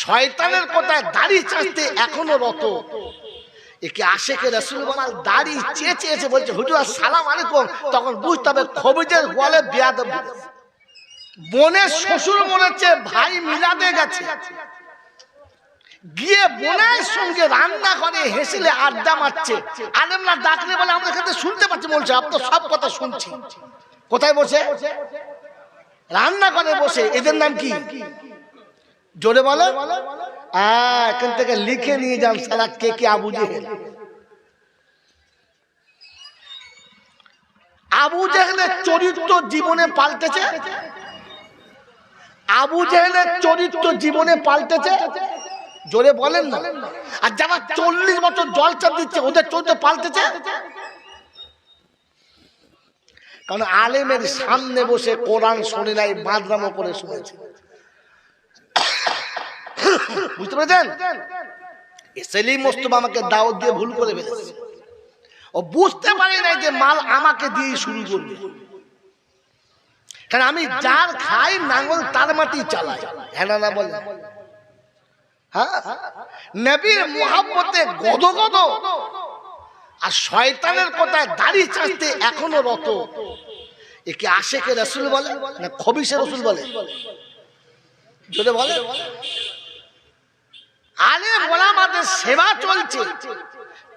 শয়তানের কথায় দাড়ি চাইতে এখনও রত। একে আশেকে রসুল বানাল দাড়ি চেয়ে চেয়েছে বলছে হুজুর সালাম আলাইকুম। তখন বুঝতে হবে খবিজের গোয়ালে বিয়াদ বোনের শ্বশুর মনে হচ্ছে ভাই মিলাদে গেছে। গিয়ে বোনের সঙ্গে রান্না করে হেসিলে আড্ডা মারছে। আলেমরা ডাকলে বলে আমরা এখানে শুনতে পাচ্ছি বলছে আপনার সব কথা শুনছি কোথায় বসে? রান্না করে বসে। এদের নাম কি? জোরে বলো। এখান থেকে লিখে নিয়ে যান সারা কে কে আবু জেহেল। আবু জেহেলের চরিত্র জীবনে পাল্টেছে? আবু জেহেলের চরিত্র জীবনে পাল্টেছে? জোরে বলেন না। আর যারা চল্লিশ বছর জলচা দিচ্ছে ওদের চরিত্র পাল্টেছে? কারণ আলেমের সামনে বসে কোরআন শুনে নাই বাদরামো করে শুনেছে। বুঝতে পেরেছেন? সেলিম মোস্তফা আমাকে দাওয়াত দিয়ে ভুল করে ফেলেছে। ও বুঝতে পারি নাই যে মাল আমাকে দিয়ে শুরু করবে। কারণ আমি যার খাই নাঙ্গল তার মাটি চালাই। হ্যাঁ না বলে হ্যাঁ? নবীর মোহাম্মতে গদ গদ। আর শয়তানের কথায় দাড়ি চাইতে এখনও রত। একে আশেকে রসুল বলে না খবিসে রসুল বলে? যদি বলে? আলে ওলামাদের সেবা চলছে।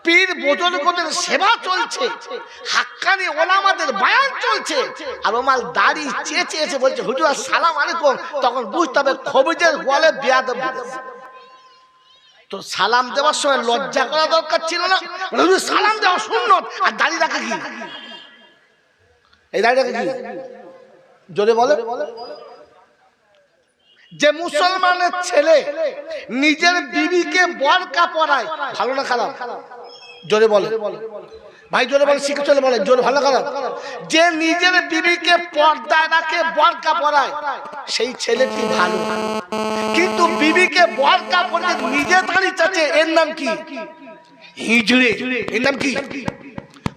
পীর বুজুর্গদের সেবা চলছে। হাক্কানি ওলামাদের বায়ান চলছে। আর ওমাল দাড়ি চেয়ে চেয়েছে বলছে হুজুর সালাম আলাইকুম। তখন বুঝতে হবে খবিজের গোয়ালে বিয়াদ তো সালাম দেওয়ার সময় লজ্জা করা দরকার ছিল না? হুজুর সালাম দেওয়া সুন্নত। আর দাড়ি রাখা কি? এই দাড়ি রাখা কি? জোরে বলে। যে মুসলমানের ছেলে নিজের বিবিকে বরকা পরায় ভালো না খারাপ? জোরে বলে ভাই, জোরে বলে শিখে চলে বলে জোরে, ভালো খারাপ? যে নিজের বিবিকে পর্দায় রাখে বরকা পরায় সেই ছেলেটি ভালো? কিন্তু বিবিকে বরকা পরে নিজে দাঁড়িয়ে চাচ্ছে এর নাম কি? হিজড়ে। এর নাম কি?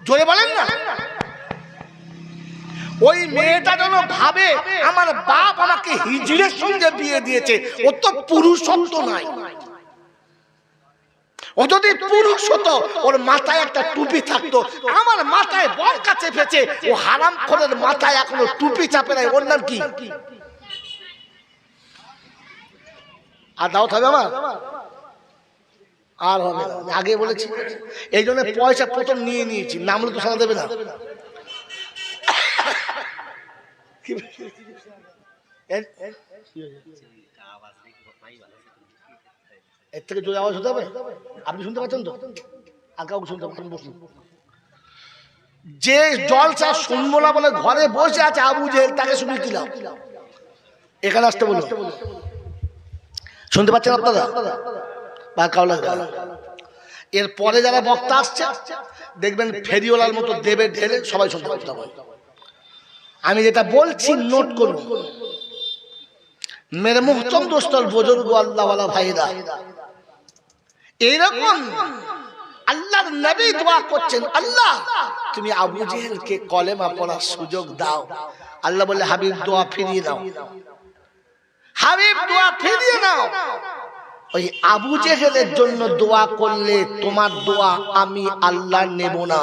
জোরে বলেন না। ওই মেয়েটা যেন ভাবে, আমার বাপ আমাকে হিজড়ের সঙ্গে বিয়ে দিয়েছে। ও তো পুরুষত্ব নাই। ও যদি পুরুষ হতো ওর মাথায় একটা টুপি থাকতো। আমার মাথায় বরকা চেপেছে। ও হারাম খোরের মাথায় এখনও টুপি চাপে নাই। ওর নাম কি? আর দাও হবে আমার? আর হবে আগে বলেছি। এই জন্য পয়সা প্রথম নিয়ে নিয়েছি। নামলে তো সারা দেবে না। এর- থেকে জোরে আওয়াজ হতে হবে আপনি শুনতে পাচ্ছেন তো আর কাউকে শুনতে পাচ্ছেন বসুন যে জলসা শুনব না বলে ঘরে বসে আছে, আবু জেহেল তাকে শুনে দিলাম এখানে আসতে বলুন। শুনতে পাচ্ছেন আপনারা? বা কাউ লাগবে না। এর পরে যারা বক্তা আসছে, দেখবেন ফেরিওয়ালার মতো দেবে ঢেলে সবাই শুনতে পাচ্ছে। আমি যেটা বলছি নোট করুন মেরে মুহতম দোস্তর বুজুর্গ আল্লাহওয়ালা ভাইরা এইরকম আল্লাহর নবী দোয়া করছেন আল্লাহ তুমি আবু জেহেলকে কলেমা পড়ার সুযোগ দাও। আল্লাহ বলে হাবিব দোয়া ফিরিয়ে দাও। হাবিব দোয়া ফিরিয়ে নাও। ওই আবু জেহেলের জন্য দোয়া করলে তোমার দোয়া আমি আল্লাহ নেব না।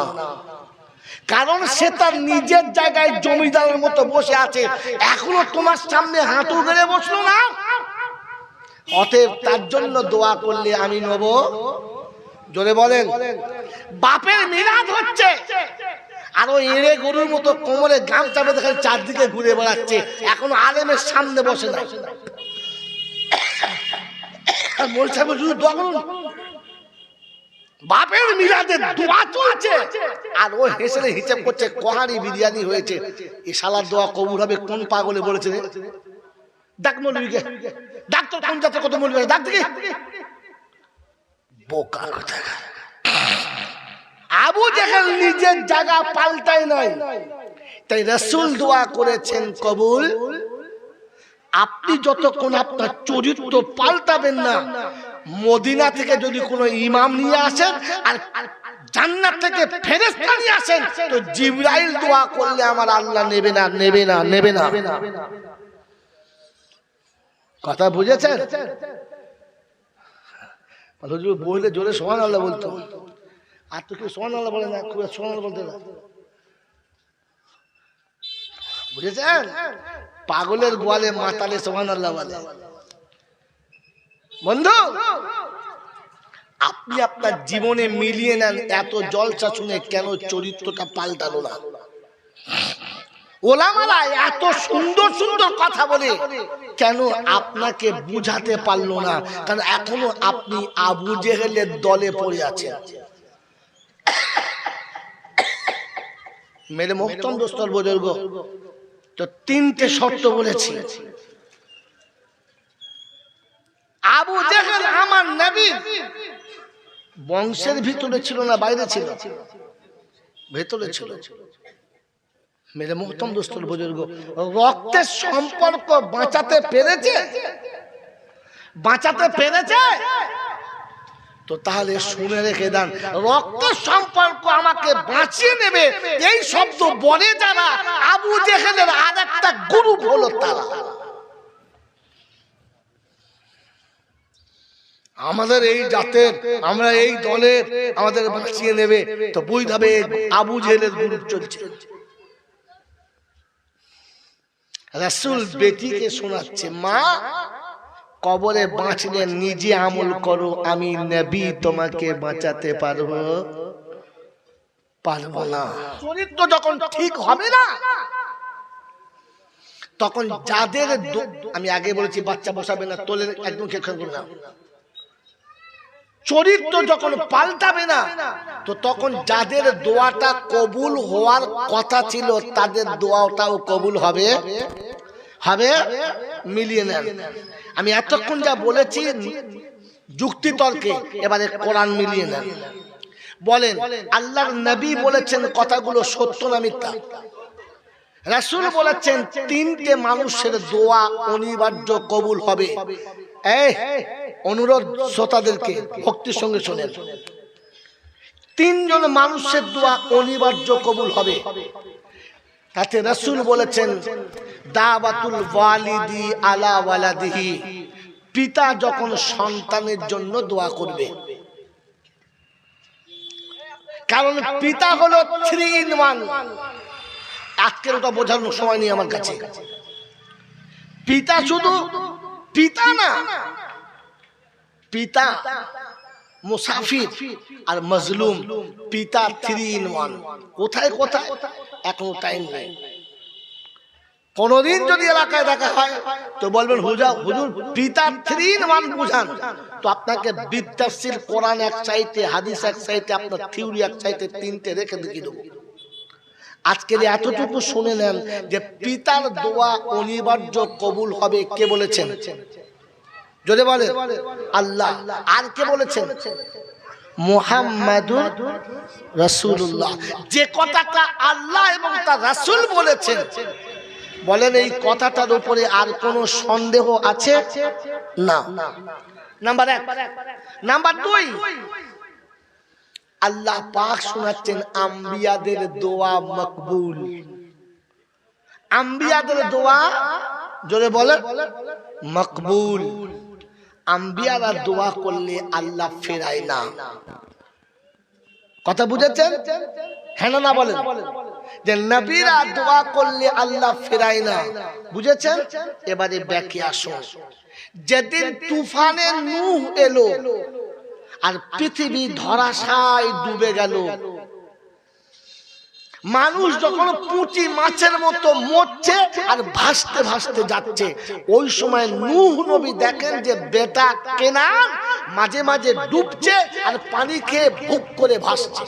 কারণ সে তার নিজের জায়গায় জমিদারের মতো বসে আছে। এখনও তোমার সামনে হাঁটু গেড়ে বসল না? অতএব তার জন্য দোয়া করলে আমি নেব। জোরে বলেন। বাপের মিলাদ হচ্ছে। আর ওই এড়ে গরুর মতো কোমরে গামছা বেঁধে খালি চারদিকে ঘুরে বেড়াচ্ছে। এখনও আলেমের সামনে বসে না। আর মোল সাহেব শুধু দোয়া করুন। বাপের মিলাদে দোয়া চলছে। আর ও হেসেলে হিসেব করছে কোহারি বিরিয়ানি হয়েছে। এ শালার দোয়া কবুল হবে কোন পাগলে বলেছে ডাক মৌলবীকে ডাক তোর কোন জাতের কত মৌলবী ডাক দেখি। বোকা কথা। আবু জাহেল নিজের জায়গা পাল্টায় নাই। তাই রসুল দোয়া করেছেন কবুল। আপনি যতক্ষণ আপনার চরিত্র পাল্টাবেন না মদিনা থেকে যদি কোনো ইমাম নিয়ে আসেন আর জান্নাত থেকে ফেরেশতা নিয়ে আসেন, তো জিবরাইল দোয়া করলে আমার আল্লাহ নেবে না নেবে না নেবে না। কথা বুঝেছেন? হুজুর জোরে সোহান আল্লাহ বলতো। আর তো কেউ সোহান আল্লাহ বলে না, খুব সোহান আল্লাহ বলতে না। বুঝেছেন? পাগলের গোয়ালে মাতালে সোহান আল্লাহ বলে। বন্ধু, আপনি আপনার জীবনে মিলিয়ে নেন এত জলসা শুনে কেন চরিত্রটা পাল্টালো না? ওলামারা এত সুন্দর সুন্দর কথা বলে কেন আপনাকে বুঝাতে পারল না? কারণ এখনও আপনি আবু জেহেলের দলে পড়ে আছেন। মেরে মোহতম দোস্তর বুজুর্গ তো তিনটে শর্ত বলেছি। আবু জেহেল আমার নবী। বংশের ভিতরে ছিল না বাইরে ছিল। ভেতরে ছিল। মেরে মোহতম দোস্তর বুজুর্গ রক্তের সম্পর্ক বাঁচাতে পেরেছে? বাঁচাতে পেরেছে? তো তাহলে শুনে রেখে দেন রক্তের সম্পর্ক আমাকে বাঁচিয়ে নেবে। এই শব্দ বলে যারা আবু জেহেলের আর একটা গ্রুপ হলো তারা। আমাদের এই জাতের, আমরা এই দলের আমাদের বাঁচিয়ে নেবে। তো বুঝতে আবু জেহেলের গ্রুপ চলছে। রাসুল বেটিকে শোনাচ্ছে, মা, কবরে বাঁচলে নিজে আমল করো, আমি নবী তোমাকে বাঁচাতে পারব। পারব না। চরিত্র যখন ঠিক হবে না, তখন যাদের আমি আগে বলেছি, বাচ্চা বসাবে না তোলে একদম খেয়ে না চরিত্র যখন পাল্টাবে না তো তখন যাদের দোয়াটা কবুল হওয়ার কথা ছিল তাদের দোয়াটাও কবুল হবে? হবে? মিলিয়ে নেন। আমি এতক্ষণ যা বলেছি যুক্তি তর্কে এবারে কোরআন মিলিয়ে নেন। বলেন আল্লাহর নবী বলেছেন কথাগুলো সত্য না মিথ্যা? রাসূল বলেছেন তিনটে মানুষের দোয়া অনিবার্য কবুল হবে। এই অনুরোধ শ্রোতাদেরকে, ভক্তির সঙ্গে শোনেন। তিনজন মানুষের দোয়া অনিবার্য কবুল হবে। তাতে রাসূল বলেছেন, দাওয়াতুল ওয়ালিদি আলা ওয়ালাদিহি, পিতা যখন সন্তানের জন্য দোয়া করবে। কারণ পিতা হলো থ্রি ইন ওয়ান আজকের ওটা বোঝানোর সময় নেই আমার কাছে। পিতা শুধু, পিতা না পিতা মুসাফির আর মজলুম পিতা থ্রি ইন ওয়ান কোথায় কোথায় এখনও টাইম নেই কোনদিন যদি এলাকায় দেখা হয় তো বলবেন হুজা হুজুর পিতা থ্রি ইন ওয়ান বুঝান তো আপনাকে বিদ্যাশীল কোরআন এক সাইডে হাদিস এক সাইডে আপনার থিওরি এক সাইডে তিনটে রেখে দেখিয়ে দেবো আজকের এতটুকু শুনে নেন যে পিতার দোয়া অনিবার্য কবুল হবে কে বলেছেন যদি বলে আল্লাহ। আর কে বলেছেন? মোহাম্মদুর রাসূলুল্লাহ। যে কথাটা আল্লাহ এবং তার রাসূল বলেছেন। বলেন এই কথাটার উপরে আর কোনো সন্দেহ আছে? না। নাম্বার এক। নাম্বার দুই। আল্লাহ পাক শোনাচ্ছেন আম্বিয়াদের দোয়া মকবুল। আম্বিয়াদের দোয়া জোরে বলে মকবুল। আম্বিয়ারা দোয়া করলে আল্লাহ ফেরায় না। কথা বুঝেছেন? হ্যাঁ না না বলেন। যে নবীরা দোয়া করলে আল্লাহ ফেরায় না। বুঝেছেন? এবারে ব্যাকে আসুন। যেদিন তুফানে নূহ এলো আর পৃথিবী ধরাশায় ডুবে গেল। মানুষ যখন পুঁটি মাছের মতো মরছে আর ভাসতে ভাসতে যাচ্ছে, ওই সময় নূহ নবী দেখেন যে বেটা কেনান মাঝে মাঝে ডুবছে আর পানি খেয়ে ভুক করে ভাসছে।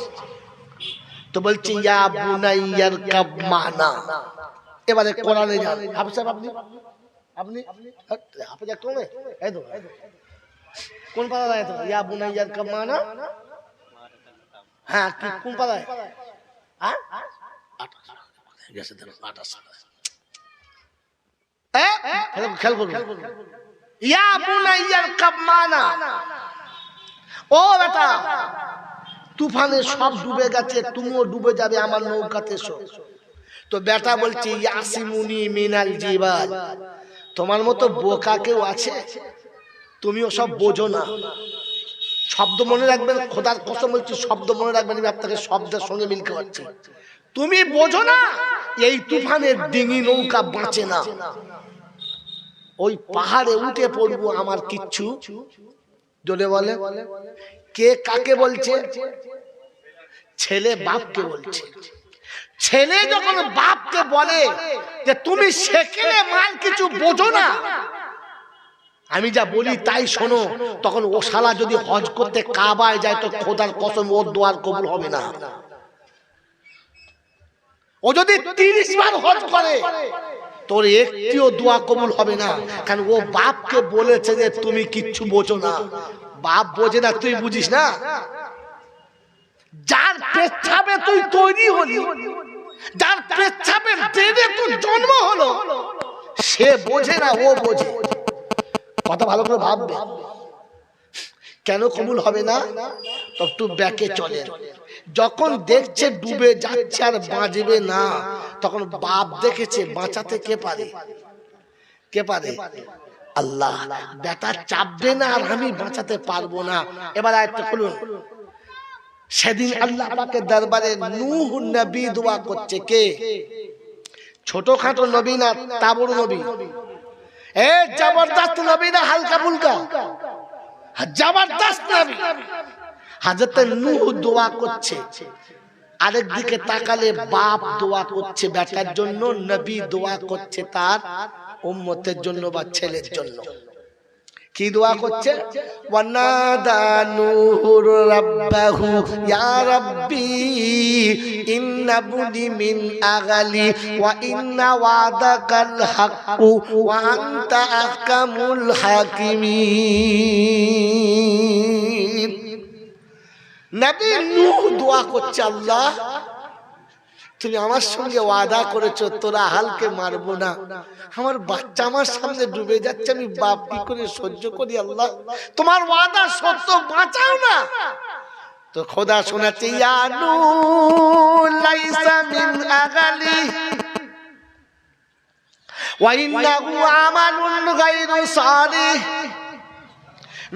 তো বলছে, ইয়া বুনাইয়ার কাব মানা। এবারে কোরআনে যান। আপনি? আপনি? এই কোন পাতা দেয় তো ইয়া বুনাইয়ার কাব মানা? হ্যাঁ কোন পাতা হ্যাঁ। গেছে? খেয়াল- করুন। ইয়া ও বেটা তুফানে সব ডুবে গেছে তুমিও ডুবে যাবে আমার নৌকাতে এসো। তো বেটা বলছে ইয়াসিমুনি মিনাল জিবাল। তোমার মতো বোকা কেউ আছে? তুমিও সব বোঝো না। শব্দ মনে রাখবেন খোদার কসম বলছি শব্দ মনে রাখবেন আমি আপনাকে শব্দের সঙ্গে মিলতে পারছি তুমি বোঝো না? এই তুফানের ডিঙি নৌকা বাঁচে না। ওই পাহাড়ে উঠে পড়ব আমার কিচ্ছু। জোরে বলে, কে কাকে বলছে? ছেলে বাপকে বলছে। ছেলে যখন বাপকে বলে যে তুমি সেখানে মাল কিছু বোঝো না, আমি যা বলি তাই শোনো, তখন ও শালা যদি হজ করতে কাবায় যায়, তো খোদার কসম, ওর দোয়ার কবুল হবে না। ও যদি তিরিশ বার হজ করে তোর একটিও দোয়া কবুল হবে না। কারণ ও বাপকে বলেছে যে তুমি কিচ্ছু বোঝো না। বাপ বোঝে না তুই বুঝিস না? যার পেচ্ছাবে তুই তৈরি হলি যার পেচ্ছাবে দেবে তোর জন্ম হলো সে বোঝে না ও বোঝে। কথা ভালো করে ভাববে। কেন কবুল হবে না? তো একটু ব্যাকে চলে। যখন দেখছে ডুবে যাচ্ছে আর বাঁচবে না তখন বাপ দেখেছে বাঁচাতে কে পারে? কে পারে? আল্লাহ। বেটা চাপবে না আর আমি বাঁচাতে পারব না। এবার আরেকটা খুলুন সেদিন আল্লাহ পাকের দরবারে নূহ নবী দোয়া করছে কে? ছোটখাটো নবী না তাবড় নবী। এ জবরদস্ত নবী না হালকা ফুলকা? জবরদস্ত নবী। হাজরত নূহ দোয়া করছে। আরেক দিকে তাকালে বাপ দোয়া করছে বেটার জন্য, নবী দোয়া করছে তার উম্মতের জন্য বা ছেলের জন্য। কি দোয়া করছে? ওয়ানাদা রাব্বাহু, ইয়া রাব্বি, ইন্না মিন আগালি, ওয়া ইন্না ওয়াদাকাল হাক্কু, ওয়া আনতা আহকামুল হাকিমিন। নবী নূহ দোয়া করছে আল্লাহ। তুমি আমার সঙ্গে ওয়াদা করেছ, তোরা হালকে মারবো না। আমার বাচ্চা আমার সামনে ডুবে যাচ্ছে, আমি বাপ কি করে সহ্য করি আল্লাহ? তোমার ওয়াদা সত্য, বাঁচাও না। তো খোদা শোনাচ্ছে ইয়ানু লাইসা মিন আগালি। ওয়া ইন্নাহু আমালুন গায়রু সালিহ।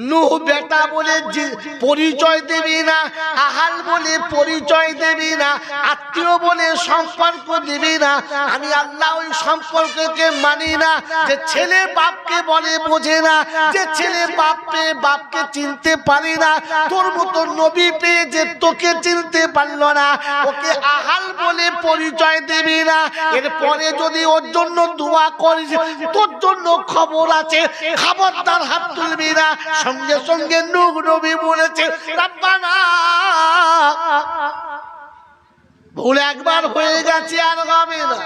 নুহ বেটা বলে পরিচয় দেবি না, আহাল বলে পরিচয় দেবি না, আত্মীয় বলে সম্পর্ক দিবি না। আমি আল্লাহ ওই সম্পর্ককে মানি না, যে ছেলে বাপকে বলে বোঝে না, যে ছেলে বাপকে বাপকে চিনতে পারি না। তোর মতো নবী পেয়ে যে তোকে চিনতে পারল না, ওকে আহাল বলে পরিচয় দিবি না। এরপরে যদি ওর জন্য দোয়া করিস, তোর জন্য খবর আছে, খবরদার হাত তুলবি না। সঙ্গে সঙ্গে নুক নবী বলেছে ভুল একবার হয়ে গেছে আর হবে না।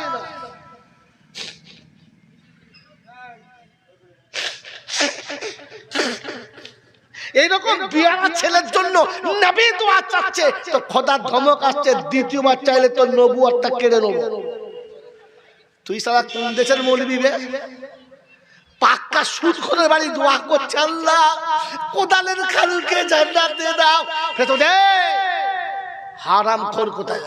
এইরকম বিয়ানা ছেলের জন্য নবী দোয়া চাচ্ছে, তো খোদার ধমক আসছে, দ্বিতীয়বার চাইলে তোর নবুয়ারটা কেড়ে নেব। তুই সারা কোন দেশের মৌলবি বে পাক্কা সুদ করে বাড়ি দোয়া করছে আল্লাহ। কোদালের খালকে জান্নাতে দাও। ফেতো দে হারাম খোর কোথায়?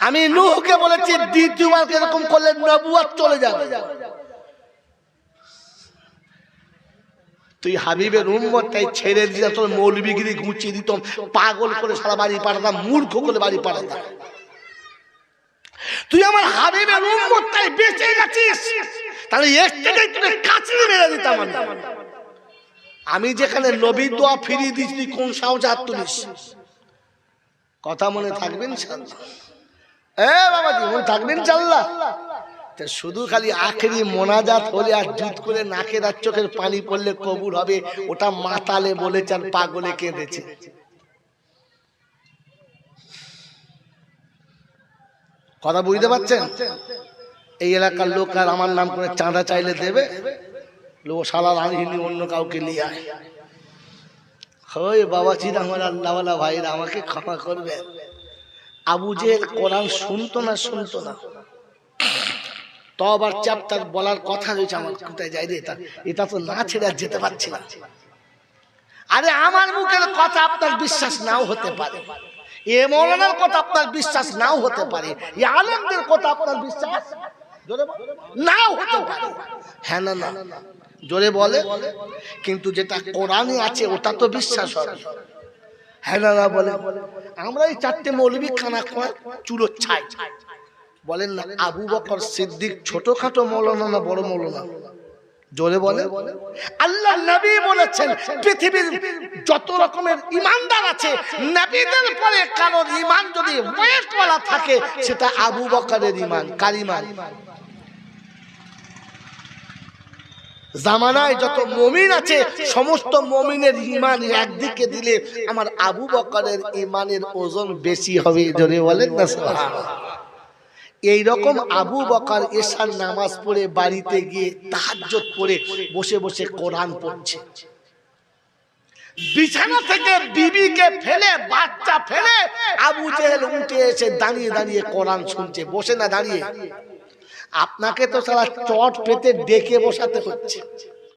আমি নূহকে বলেছি, দ্বিতীয়বার এরকম করলে নবুয়াত চলে যাবে। তুই হাবিবের উম্মতটাই ছেড়ে দিয়ে তোর মৌলবিগিরি গুছিয়ে দিতাম পাগল করে সারা বাড়ি পাঠাতাম, মূর্খ করে বাড়ি পাঠাতাম। তুই আমার হাবিবের উম্মতটাই বেঁচে গেছিস। তাহলে একটাই তুই কাছে মেরে দিতাম আমি আমি যেখানে নবী দোয়া ফিরিয়ে দিচ্ছি কোন সাহসে হাত তুলিস? কথা মনে থাকবেন? এ বাবাজি, মনে থাকবেন চাল্লা শুধু খালি আখেরি মোনাজাত হলে আর জুত করে নাকের আর চোখের পানি পড়লে কবুল হবে, ওটা মাতালে বলেছে আর পাগলে কেঁদেছে। কথা বুঝতে পারছেন? এই এলাকার লোক আর আমার নাম করে চাঁদা চাইলে দেবে? লোক সালা রানহিনি অন্য কাউকে নিয়ে আয়। হয় বাবা চির আমার আল্লাহওয়ালা ভাইরা আমাকে ক্ষমা করবে। আবু জেহেল কোরআন শুনতো না শুনতো না। তো আবার চ্যাপ্টার বলার কথা রয়েছে আমার, কোথায় যাই রে এটা? এটা তো না ছেড়ে আর যেতে পারছি না। আরে আমার মুখের কথা আপনার বিশ্বাস নাও হতে পারে। এ মৌলানার কথা আপনার বিশ্বাস নাও হতে পারে। এ আলমদের কথা আপনার বিশ্বাস। নাও হ্যাঁ না জোরে বলে, কিন্তু যেটা কোরআনে আছে, ওটা তো বিশ্বাস হবে। হ্যাঁ না বলে। আমরা এই চারটে মৌলবি চুলো ছাই বলেন না, আবু বকর সিদ্দিক ছোটখাটো মৌলানা না বড় মৌলানা? জোরে বলে। আল্লাহ নবী বলেছেন, পৃথিবীর যত রকমের ইমানদার আছে, নবীদের পরে কারোর ইমান যদি করা থাকে, সেটা আবু বকরের ইমান, কার ইমান জামানায় যত মমিন আছে, সমস্ত মমিনের ইমান একদিকে দিলে আমার আবু বকরের ইমানের ওজন বেশি হবে, জোরে বলেন না। এই রকম আবু বকার এসার নামাজ পড়ে, বাড়িতে গিয়ে তাহাজ্জত পড়ে, বসে বসে কোরআন পড়ছে বিছানা থেকে বিবিকে ফেলে, বাচ্চা ফেলে, আবু জেহেল উঠে এসে দাঁড়িয়ে দাঁড়িয়ে কোরআন শুনছে, বসে না দাঁড়িয়ে আপনাকে তো সারা চট পেতে ডেকে বসাতে হচ্ছে।